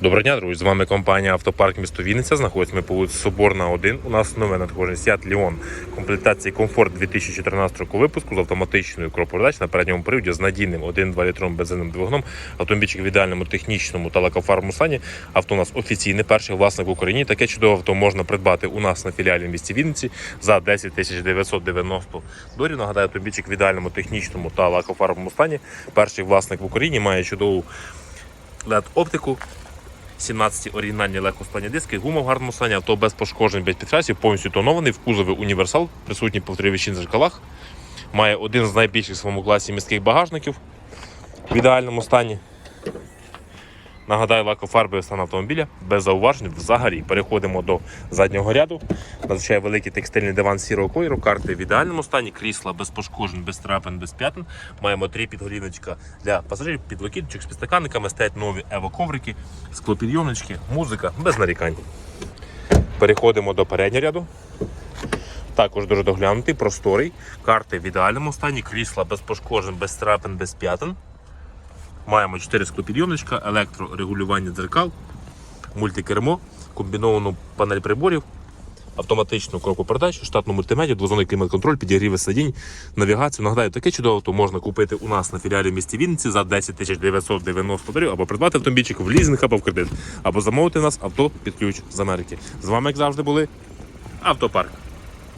Доброго дня, друзі. З вами компанія Автопарк місто Вінниця. Знаходимося ми по вулиці Соборна 1. У нас нове надходження Seat Leon комплектації комфорт 2014 року випуску з автоматичною кропородач на передньому приводі з надійним 1-2 літром бензиновим двигуном. Автомобільчик в ідеальному технічному та лакофарбовому стані. Авто у нас офіційний перший власник в Україні. Таке чудове авто можна придбати у нас на філіалі в місті Вінниці за 10 990 доларів. Нагадаю, автомобільчик в ідеальному технічному та лакофарбовому стані. Перший власник в Україні має чудову LED-оптику. 17 оригінальні легкоскладні диски, гума в гарному стані, авто без пошкоджень, без підкрасів, повністю тонований, в кузові універсал, присутній повторювачі на зеркалах. Має один з найбільших в своєму класі міських багажників в ідеальному стані. Нагадаю, лакофарбовий стан автомобіля без зауважень взагалі. Переходимо до заднього ряду. Надзвичай великий текстильний диван сірого кольору, карти в ідеальному стані, крісла без пошкоджень, без трапин, без п'ятин. Маємо три підголівничка для пасажирів, підлокітничок з підстаканниками, стоять нові ево-коврики, склопідйомнички, музика без нарікань. Переходимо до переднього ряду. Також дуже доглянутий, просторий. Карти в ідеальному стані, крісла без пошкоджень, без трапин, без п'ятин. Маємо 4 склопідйомничка, електрорегулювання дзеркал, мультикермо, комбіновану панель приборів, автоматичну коробку передач, штатну мультимедію, двозонний клімат-контроль, підігріви сидінь, навігацію. Нагадаю, таке чудове авто можна купити у нас на філіалі в місті Вінниці за 10 тисяч 990 доларів, або придбати автомобільчик в лізинг або в кредит, або замовити у нас авто під ключ з Америки. З вами, як завжди, були Автопарк.